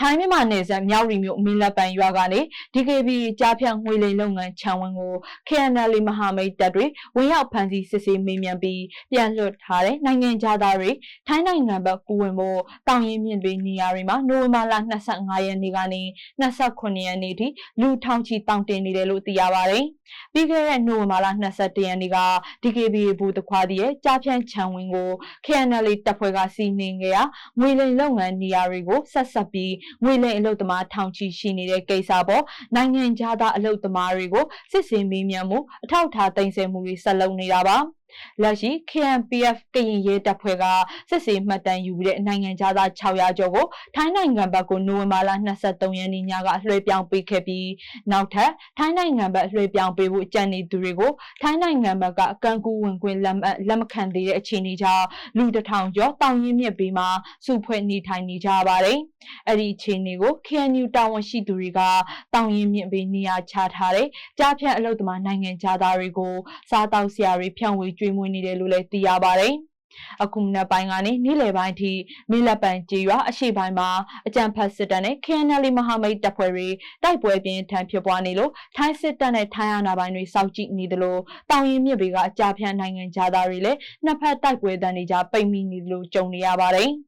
ထိုင်းမြန်မာနယ်စပ်မြောက်ရီမြို့မင်းလက်ပံရွာကနေ DKB ကြားဖြတ်ငွေလိမ်လုပ်ငန်းခြံဝင်းကို KNL မဟာမိတ်တပ်တွေဝင်ရောက်ဖမ်းဆီးစစ်ဆေးမေးမြန်းပြီးပြန်လွှတ်ထားတဲ့နိုင်ငံသားတွေထိုင်းနိုင်ငံဘက်ကူဝင်ဖို့တောင်ရင်မြင့်တွေနေရာတွေမှာနိုဝင်ဘာလ25ရက်နေ့ကနေ29ရက်နေ့ထိလူထောင်ချီတောင်တင်နေတယ်လို့သိရပါတယ်။ပြီးခဲ့တဲ့နိုဝင်ဘာလ22ရက်နေ့က DKB ဘူတခွားဒီရဲ့ကြားဖြတ်ခြံဝင်းကို KNL တပ်ဖွဲ့ကစီးနင်းခဲ့ရာငွေလိမ်လုပ်ငန်းနေရာတွေကိုဆက်ဆက်ပြီးငွေလိမ်အလုပ်သမားထောင်ချီရှိနေတဲ့ကိစ္စပေါ်နိုင်ငံသားအလုပ်သမားတွေကိုစစ်ဆေးမေးမြန်းမှုအထောက်အထားတင်ဆက်မှုတွေဆက်လုပ်နေတာပါ လက်ရှိ KNPF ကရင်ရဲတပ်ဖွဲ့ကစစ်ဆေးမှတ်တမ်းယူပြီးတဲ့နိုင်ငံသား600ကျော်ကိုထိုင်းနိုင်ငံဘက်ကိုနိုဝင်ဘာလ23ရက်နေ့ညကလွှဲပြောင်းပေးခဲ့ပြီးနောက်ထပ်ထိုင်းနိုင်ငံဘက်လွှဲပြောင်းပေးဖို့ကြံနေသူတွေကိုထိုင်းနိုင်ငံဘက်ကကန့်ကူးဝင်ခွင့်လက်မလက်မခံသေးတဲ့အခြေအနေကြောင့်လူတစ်ထောင်ကျော်တောင်ရင်မြစ်ဘေးမှာစုဖွဲ့နေထိုင်နေကြပါတယ်။အဲ့ဒီအခြေအနေကို KNU တာဝန်ရှိသူတွေကတောင်ရင်မြစ်ဘေးနေရာချထားတဲ့ကြားဖြတ်အလုပ်သမားနိုင်ငံသားတွေကိုစားတောက်စရာတွေဖြန့်ဝေကျွေးမွေးနေတယ်လို့လည်းသိရပါတယ်။အခုနက်ပိုင်းကနေနေ့လယ်ပိုင်းထိမိလက်ပံကြေးရွာအရှိပိုင်းမှာအကြံဖတ်စစ်တပ်နဲ့ KNL မဟာမိတ်တပ်ဖွဲ့တွေတိုက်ပွဲပြင်းထန်ဖြစ်ပွားနေလို့ထိုင်းစစ်တပ်နဲ့ထိုင်းအာဏာပိုင်တွေစောင့်ကြည့်နေတယ်လို့တောင်ရင်မြစ်တွေကအကြဖြန့်နိုင်ငံသားတွေလည်းနှစ်ဖက်တိုက်ပွဲတန်းတွေကြားပိတ်မိနေလို့ကြုံနေရပါတယ်။